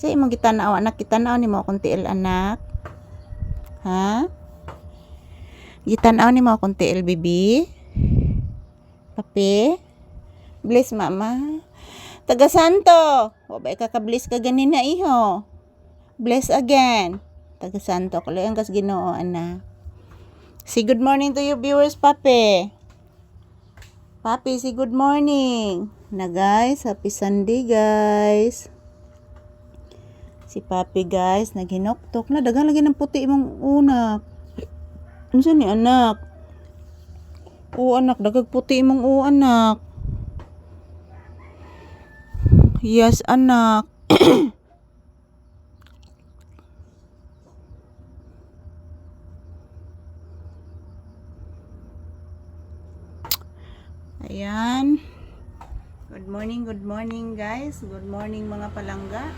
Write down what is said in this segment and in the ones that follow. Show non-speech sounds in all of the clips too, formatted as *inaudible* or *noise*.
Sa imong gitanaw anak gitanaw nimo akong tiil anak. Ha? Gitanaw nimo akong tiil bibi. Papi. Bless mama. Taga Santo. Wa ba ka ka-bless ka ganina iho. Bless again. Taga Santo ko lang kas Ginoo anak. Say good morning to your viewers, Papi. Papi, say good morning. Na guys, happy Sunday guys. Si Papi guys, naghinoktok na. Dagan lagi ng puti imong unak. Ano ni anak? Oo anak, dagag puti imong oo anak. Yes anak. *coughs* Ayan. Good morning, good morning guys. Good morning mga palangga.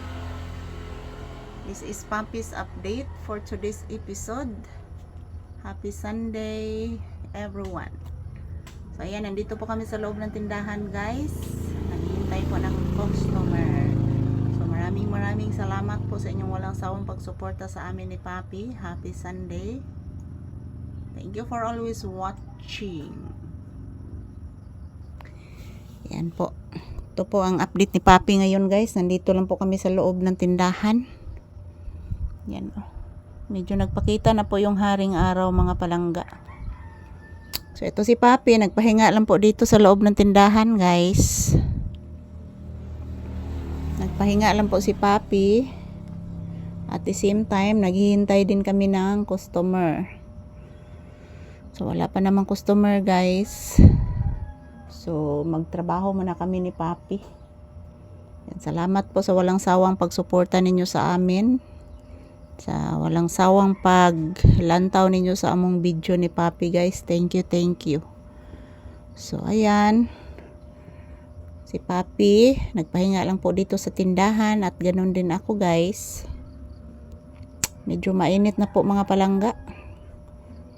This is Pampis update for today's episode. Happy Sunday everyone. So ayan, nandito po kami sa loob ng tindahan guys. Naghihintay po ng customer. So maraming maraming salamat po sa inyong walang sawang pagsuporta sa amin ni Papi. Happy Sunday. Thank you for always watching. Yan po. Ito po ang update ni Papi ngayon guys. Nandito lang po kami sa loob ng tindahan. Yan oh. Medyo nagpakita na po yung haring araw mga palangga. So ito si Papi. Nagpahinga lang po dito sa loob ng tindahan guys. Nagpahinga lang po si Papi. At the same time, naghihintay din kami ng customer. So wala pa namang customer guys. So, magtrabaho muna kami ni Papi. Yan, salamat po sa walang sawang pagsuporta ninyo sa amin. Sa walang sawang paglantaw ninyo sa among video ni Papi guys. Thank you, thank you. So, ayan. Si Papi, nagpahinga lang po dito sa tindahan at ganun din ako guys. Medyo mainit na po mga palangga.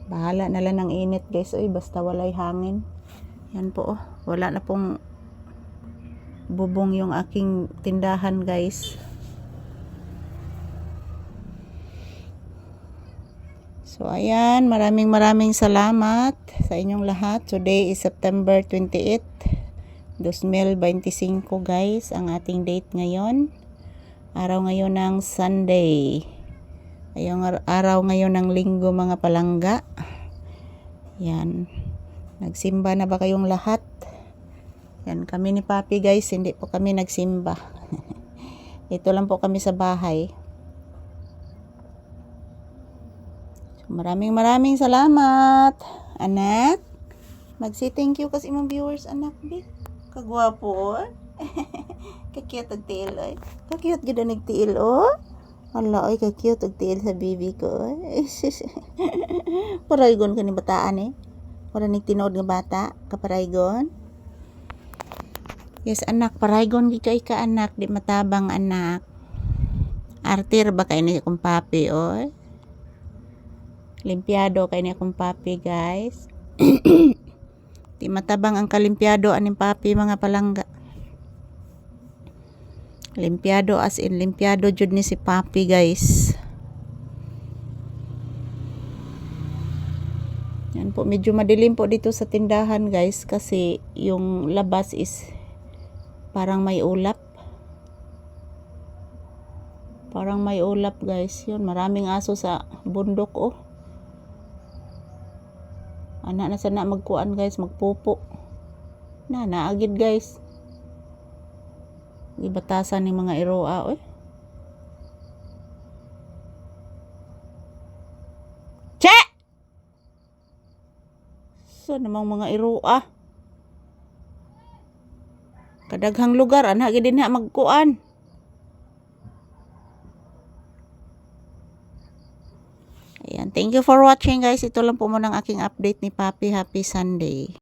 Bahala na lang ng init guys. Uy, basta walay hangin. Yan po oh. Wala na pong bubong yung aking tindahan guys. So ayan, maraming maraming salamat sa inyong lahat. Today is September 28, 2025 guys, ang ating date ngayon. Araw ngayon ng Sunday. Ayong araw ngayon ng linggo mga palangga. Yan. Nagsimba na ba kayong lahat? Yan, kami ni Papi guys, hindi po kami nagsimba. *laughs* Ito lang po kami sa bahay. So, maraming maraming salamat. Anak, mag-say thank you kasi imong viewers, anak, bi. Kagwapo, oh. *laughs* Kakiyot ang tiil, oy. Kakiyot gid ang nagtiil, oh. Ala, oy, kakiyot ang tiil sa baby ko, oy. *laughs* Paraygon ka ni bataan, eh. Wala ning tinood nga bata, kaparaygon. Yes, anak, paraygon gi kay ka anak, di matabang anak. Artir ba kay ni akong papi, oy? Limpiado kay ni akong papi, guys. *clears throat* di matabang ang kalimpiado aning papi mga palangga. Limpiado as in limpiado jud ni si papi, guys. Yan po, medyo madilim po dito sa tindahan guys kasi yung labas is parang may ulap. Parang may ulap guys. Yun, maraming aso sa bundok oh. Ana na sana magkuan guys, magpupo. Na, naagid guys. Ibatasan ni mga iroa oh. Che! Sa namang mga iroa. Kadaghang lugar, anak gid na magkuan. Ayan, thank you for watching guys. Ito lang po muna ang aking update ni Papi. Happy Sunday.